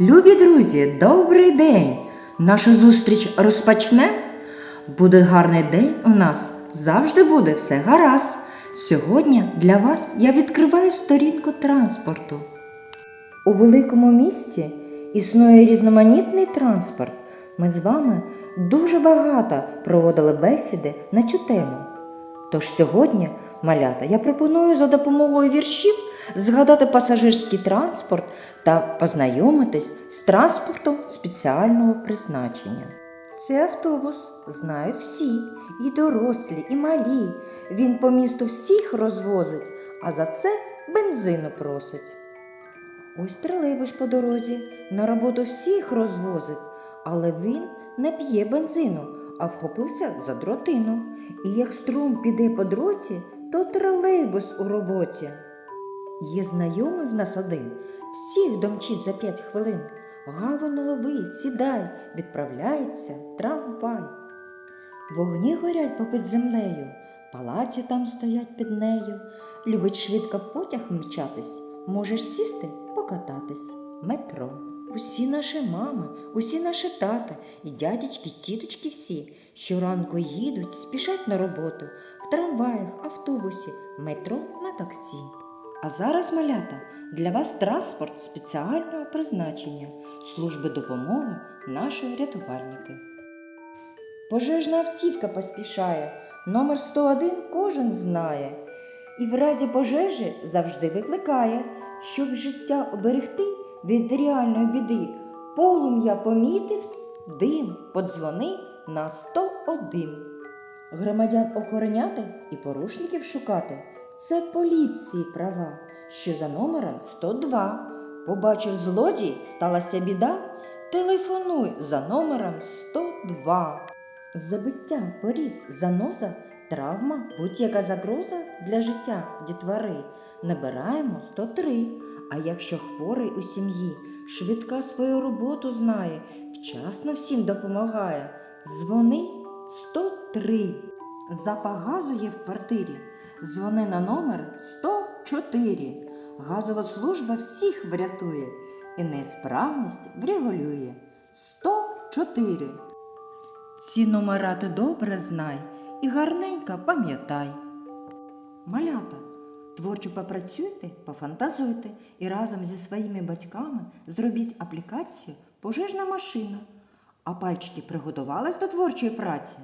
Любі друзі, добрий день! Нашу зустріч розпочне. Буде гарний день у нас, завжди буде все гаразд. Сьогодні для вас я відкриваю сторінку транспорту. У великому місті існує різноманітний транспорт. Ми з вами дуже багато проводили бесіди на цю тему. Тож сьогодні, малята, я пропоную за допомогою віршів згадати пасажирський транспорт та познайомитись з транспортом спеціального призначення. Це автобус, знають всі, і дорослі, і малі. Він по місту всіх розвозить, а за це бензину просить. Ось тролейбус по дорозі на роботу всіх розвозить, але він не п'є бензину, а вхопився за дротину. І як струм піде по дроті, то тролейбус у роботі. Є знайомий в нас один, всіх домчить за п'ять хвилин. Гавано лови, сідай, відправляється трамвай. Вогні горять попід землею, палаці там стоять під нею. Любить швидко потяг мчатись, можеш сісти, покататись. Метро. Усі наші мами, усі наші тата, і дядечки, тіточки всі, щоранку їдуть, спішать на роботу, в трамваях, автобусі, метро на таксі. А зараз, малята, для вас транспорт спеціального призначення, служби допомоги наші рятувальники. Пожежна автівка поспішає, номер 101 кожен знає. І в разі пожежі завжди викликає, щоб життя оберегти від реальної біди. Полум'я помітив дим, подзвони на 101. Громадян охороняти і порушників шукати це поліції права, що за номером 102. Побачив злодій, сталася біда. Телефонуй за номером 102. Забиття, поріз, заноза, травма, будь-яка загроза для життя дітвари. Набираємо 103. А якщо хворий у сім'ї, швидка свою роботу знає, вчасно всім допомагає. Дзвони 103. Запах газу є в квартирі. Дзвони на номер 104. Газова служба всіх врятує і несправність врегулює. 104. Ці номера ти добре знай і гарненько пам'ятай. Малята, творчо попрацюйте, пофантазуйте і разом зі своїми батьками зробіть аплікацію Пожежна машина. А пальчики приготувались до творчої праці?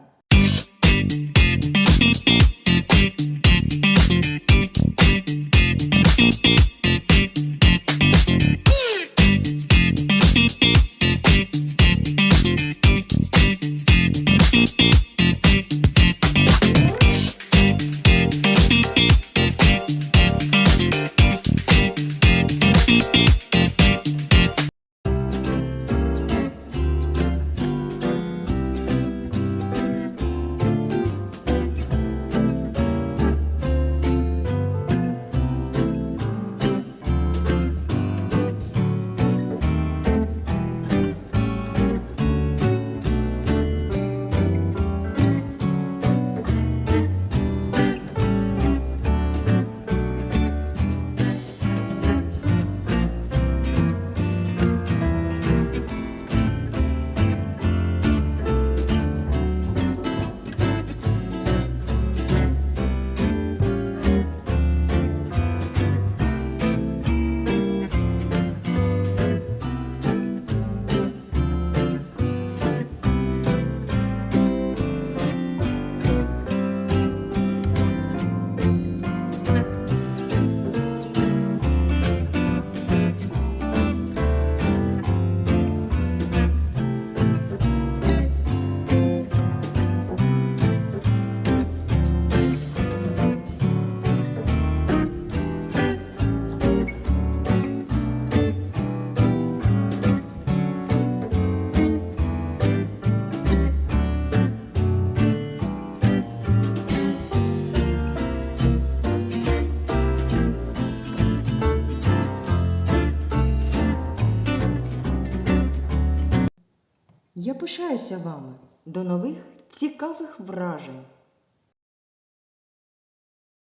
Я пишаюся вами. До нових цікавих вражень.